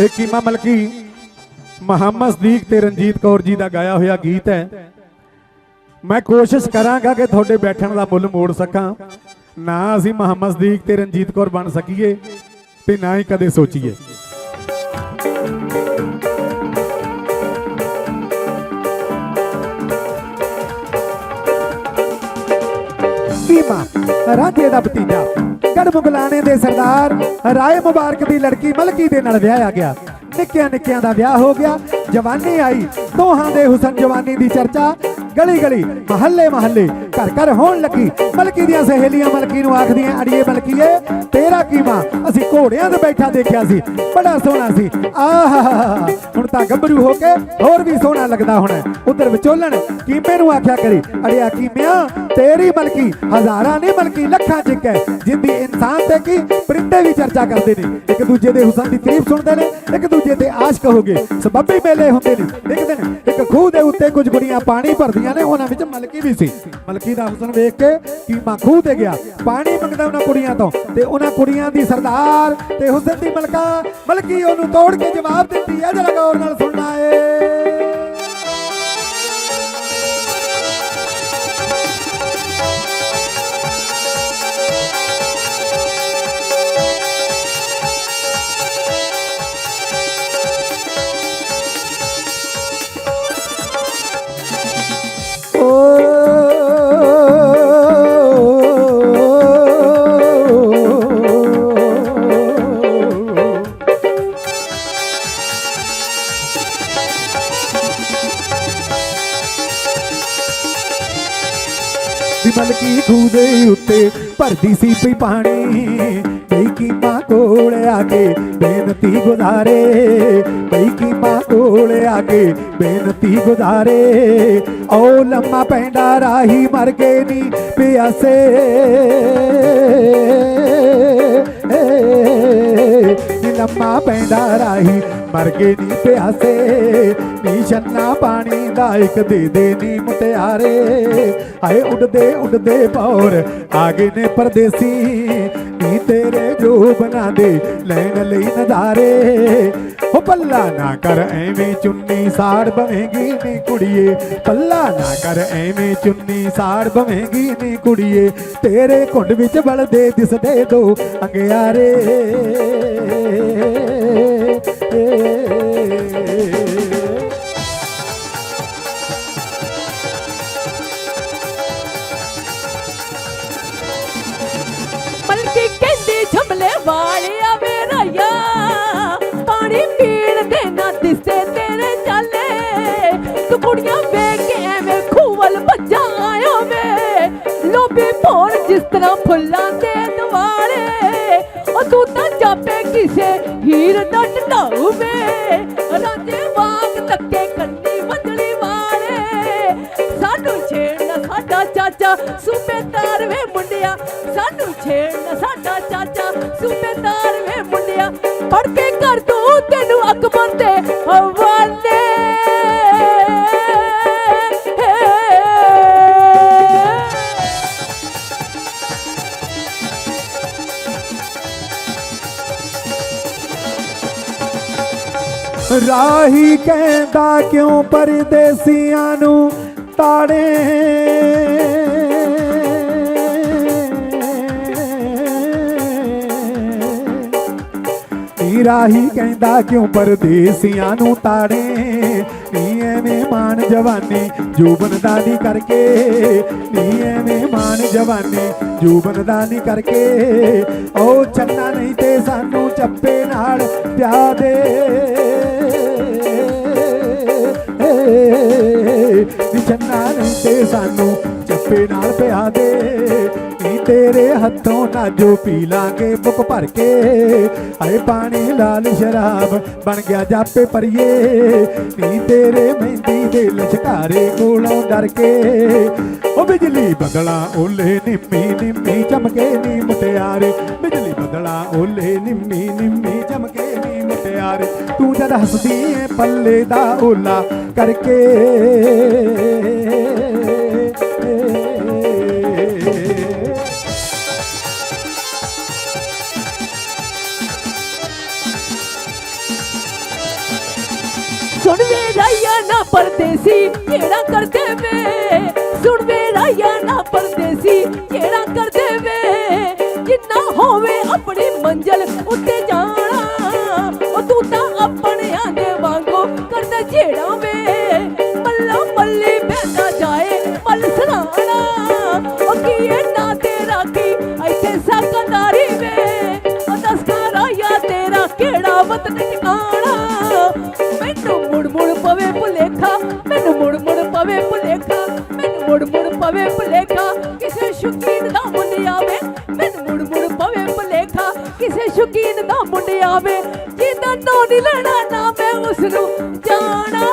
ਇਹ ਕੀਮਾ ਮਲਕੀ ਮੁਹੰਮਦ ਸਦੀਕ ਤੇ ਰਣਜੀਤ ਕੌਰ ਜੀ ਦਾ ਗਾਇਆ ਹੋਇਆ ਗੀਤ ਹੈ। ਮੈਂ ਕੋਸ਼ਿਸ਼ ਕਰਾਂਗਾ ਕਿ ਤੁਹਾਡੇ ਬੈਠਣ ਦਾ ਮੁੱਲ ਮੋੜ ਸਕਾਂ। ਨਾ ਅਸੀਂ ਮੁਹੰਮਦ ਸਦੀਕ ਤੇ ਰਣਜੀਤ ਕੌਰ ਬਣ ਸਕੀਏ ਤੇ ਨਾ ਹੀ ਕਦੇ ਸੋਚੀਏ। ਕੀਮਾ ਰਾਜੇ ਦਾ ਭਤੀਜਾ। ਗੜ ਮੁਗਲਾਣੇ ਦੇ ਸਰਦਾਰ ਰਾਏ ਮੁਬਾਰਕ ਦੀ ਲੜਕੀ ਮਲਕੀ ਦੇ ਨਾਲ ਵਿਆਹਿਆ ਗਿਆ ਨਿੱਕਿਆਂ ਨਿੱਕਿਆਂ ਦਾ ਵਿਆਹ ਹੋ ਗਿਆ, ਜਵਾਨੀ ਆਈ, ਦੋਹਾਂ ਦੇ ਹੁਸਨ ਜਵਾਨੀ ਦੀ ਚਰਚਾ ਗਲੀ ਗਲੀ, ਮਹੱਲੇ ਮਹੱਲੇ, ਘਰ ਘਰ ਹੋਣ ਲੱਗੀ। ਮਲਕੀ ਦੀਆਂ ਸਹੇਲੀਆਂ ਮਲਕੀ ਨੂੰ ਆਖਦੀਆਂ, ਅੜੀਏ ਮਲਕੀਏ ਤੇਰਾ ਕੀਮਾ ਅਸੀਂ ਘੋੜਿਆਂ ਤੇ ਬੈਠਾ ਦੇਖਿਆ ਸੀ, ਬੜਾ ਸੋਹਣਾ ਸੀ। ਆਹ, ਹੁਣ ਤਾਂ ਗੱਭਰੂ ਹੋ ਕੇ ਹੋਰ ਵੀ ਸੋਹਣਾ ਲੱਗਦਾ ਹੁਣ ਉਧਰ ਵਿਚੋਲਣ ਕੀਮੇ ਨੂੰ ਆਖਿਆ ਕਰੀ, ਅੜਿਆ ਕੀਮਿਆ, ਤੇਰੀ ਮਲਕੀ, ਹਜ਼ਾਰਾਂ ਨਹੀਂ ਮਲਕੀ ਲੱਖਾਂ ਚ ਇੱਕ ਹੈ। ਜਿੰਦੀ ਇਨਸਾਨ ਤੇ ਕੀ ਪਰਿੰਦੇ ਵੀ ਚਰਚਾ ਕਰਦੇ ਨੇ। ਇੱਕ ਦੂਜੇ ਦੇ ਹੁਸਨ ਦੀ ਤਾਰੀਫ ਸੁਣਦੇ ਨੇ, ਇੱਕ ਦੂਜੇ ਤੇ ਆਸ਼ਕ ਹੋ ਗਏ। ਸਬੱਬੀ ਮੇਲੇ ਹੁੰਦੇ ਨੇ। ਇੱਕ ਦਿਨ ਇੱਕ ਖੂਹ ਦੇ ਉੱਤੇ ਕੁਝ ਕੁੜੀਆਂ ਪਾਣੀ ਭਰਦੀਆਂ ਨੇ, ਉਹਨਾਂ ਵਿੱਚ ਮਲਕੀ ਵੀ ਸੀ। ਮਲਕੀ ਦਾ ਹੁਸਨ ਵੇਖ ਕੇ ਕੀਮਾ ਖੂਹ ਤੇ ਗਿਆ। ਪਾਣੀ ਮੰਗਦਾ ਉਹਨਾਂ ਕੁੜੀਆਂ ਤੋਂ ਤੇ ਉਹਨਾਂ ਕੁੜੀਆਂ ਦੀ ਸਰਦਾਰ ਤੇ ਹੁਸਨ ਦੀ ਮਲਕਾ, ਮਲਕੀ ਉਹਨੂੰ ਤੋੜ ਕੇ ਜਵਾਬ ਦਿੰਦੀ ਹੈ। ਜਰਾ ਗੌਰ ਨਾਲ ਵਿਮਲ ਕੀ ਖੂਹ ਦੇ ਉੱਤੇ ਭਰਦੀ ਸੀ ਪਈ ਪਾਣੀ। ਕਈ ਕੀਮਾ ਕੋਲ ਆ ਕੇ ਬੇਨਤੀ ਗੁਜ਼ਾਰੇ। ਕਈ ਕੀਮਾ ਕੋਲ ਆ ਕੇ ਬੇਨਤੀ ਗੁਜ਼ਾਰੇ। ਓ ਲੰਮਾ ਪੈਂਦਾ ਰਾਹੀ ਮਰ ਗਏ ਨੀ ਪਿਆਸੇ। ਲੰਮਾ ਪੈਂਦਾ ਰਾਹੀ ਮਰ ਗਏ ਨੀ ਪਿਆਸੇ ਨੀ ਛੰਨਾ ਪਾਣੀ ਦਾ ਇੱਕ ਦੇ ਦੇ ਨੀ ਮੁਟਿਆਰੇ। ਹਾਏ, ਉੱਡਦੇ ਉੱਡਦੇ ਪੌਰ ਆ ਗਏ ਨੇ ਪਰਦੇਸੀ। ਨੀ ਤੇਰੇ ਜੋ ਬਣਾ ਦੇ ਲੈਣ ਲਈ ਨਜ਼ਾਰੇ ਹੋ ਪੱਲਾ ਨਾ ਕਰ, ਐਵੇਂ ਚੁੰਨੀ ਸਾੜ ਬਵੇਂਗੀ ਨੀ ਕੁੜੀਏ। ਪੱਲਾ ਨਾ ਕਰ, ਐਵੇਂ ਚੁੰਨੀ ਸਾੜ ਬਵੇਂਗੀ ਨੀ ਕੁੜੀਏ। ਤੇਰੇ ਘੁੰਡ ਵਿੱਚ ਬਲਦੇ ਦਿਸਦੇ ਦੋ ਅੰਗਿਆਰੇ। ਮਲਕੀ ਲੋਬੀ ਭੋਰ ਜਿਸ ਤਰ੍ਹਾਂ ਫੁੱਲਾਂ ਦੇ ਦੁਆਲੇ, ਉਹ ਤੂੰ ਤਾਂ ਜਾਪੇ ਕਿਸੇ ਹੀਰ ਦਾ ਢਾਉ ਵੇ। ਰਾਜੇ ਵਾਂਗ ਤੱਕੇ ਕੰਨੀ ਵੰਦਲੀ ਵਾਲੇ, ਸਾਨੂੰ ਛੇੜਨਾ ਸਾਡਾ ਚਾਚਾ ਸੂਬੇਦਾਰ ਵੇ ਮੁੰਡਿਆ। ਸਾਨੂੰ ਛੇੜਨਾ ਸਾਡਾ ਚਾਚਾ ਸੂਬੇਦਾਰ ਵੇ ਮੁੰਡਿਆ। ਫੜ ਕੇ ਕਰ ਦੂੰ ਤੈਨੂੰ ਅਕਬਰ ਦੇ ਹਵਾਲੇ ਰਾਹੀ ਕਹਿੰਦਾ ਕਿਉਂ ਪਰਦੇਸੀਆਂ ਨੂੰ ਤਾੜੇ? ਨੀ ਰਾਹੀ ਕਹਿੰਦਾ ਕਿਉਂ ਪਰਦੇਸੀਆਂ ਨੂੰ ਤਾੜੇ? ਨੀ ਐਵੇਂ ਮਾਨ ਜਵਾਨੀ ਜੂਬਨ ਦਾ ਕਰਕੇ। ਨੀ ਐਵੇਂ ਮਾਨ ਜਵਾਨੀ ਜੂਬਨ ਦਾ ਕਰਕੇ। ਉਹ ਚੰਨਾ ਨਹੀਂ ਤੇ ਸਾਨੂੰ ਚੱਪੇ ਨਾਲ ਪਿਆ ਦੇ। ਨੀ ਚੰਨਾ ਨਹੀਂ ਤੇ ਸਾਨੂੰ ਚੱਪੇ ਨਾਲ ਪਿਆ ਦੇ। ਨੀ ਤੇਰੇ ਹੱਥੋਂ ਨਾ ਪੀ ਲਾਂਗੇ ਬੁੱਕ ਭਰ ਕੇ। ਹਾਏ ਪਾਣੀ ਲਾਲ ਸ਼ਰਾਬ ਬਣ ਗਿਆ ਜਾਪੇ ਪਰਿਏ ਨੀ ਤੇਰੇ ਮਹਿੰਦੀ ਦੇ ਲਸ਼ਕਾਰੇ ਕੋਲੋਂ ਡਰ ਕੇ। ਉਹ ਬਿਜਲੀ ਬਦਲਾ ਓਲੇ ਨਿੰਮੀ ਨਿੰਮੀ ਚਮਕੇ ਨੀ ਮੁਟਿਆਰੇ ਬਿਜਲੀ ਬਦਲਾ ਓਲੇ ਨਿੰਮੀ ਨਿੰਮੀ ਯਾਰ ਤੂੰ ਜਦ ਹੱਸਦੀ ਏ ਪੱਲੇ ਦਾ ਓਲਾ ਕਰਕੇ। ਸੁਣ ਵੇ ਰਾਇਆ ਨਾ ਪਰਦੇਸੀ, ਕਿਹੜਾ ਕਰਦੇ ਵੇ? ਸੁਣ ਵੇ ਰਾਇਆ ਨਾ ਪਰਦੇਸੀ, ਕਿਹੜਾ ਮੈਨੂੰ ਮੁੜ ਮੁੜ ਪਵੇ ਭੁਲੇਖਾ, ਮੈਨੂੰ ਮੁੜ ਮੁੜ ਪਵੇ ਭੁਲੇਖਾ, ਮੈਨੂੰ ਮੁੜ ਮੁੜ ਪਵੇ ਭੁਲੇਖਾ, ਕਿਸੇ ਸ਼ੁਕੀਨ ਦਾ ਮੁੰਡ ਆਵੇ, ਮੈਨੂੰ ਮੁੜ ਮੁੜ ਪਵੇ ਭੁਲੇਖਾ, ਕਿਸੇ ਸ਼ੁਕੀਨ ਦਾ ਮੁੰਡ ਆਵੇ ਜਿਹਦਾ ਨਾਂ ਨਹੀਂ ਲੈਣਾ ਨਾ ਮੈਂ ਉਸ ਨੂੰ ਜਾਣਾ।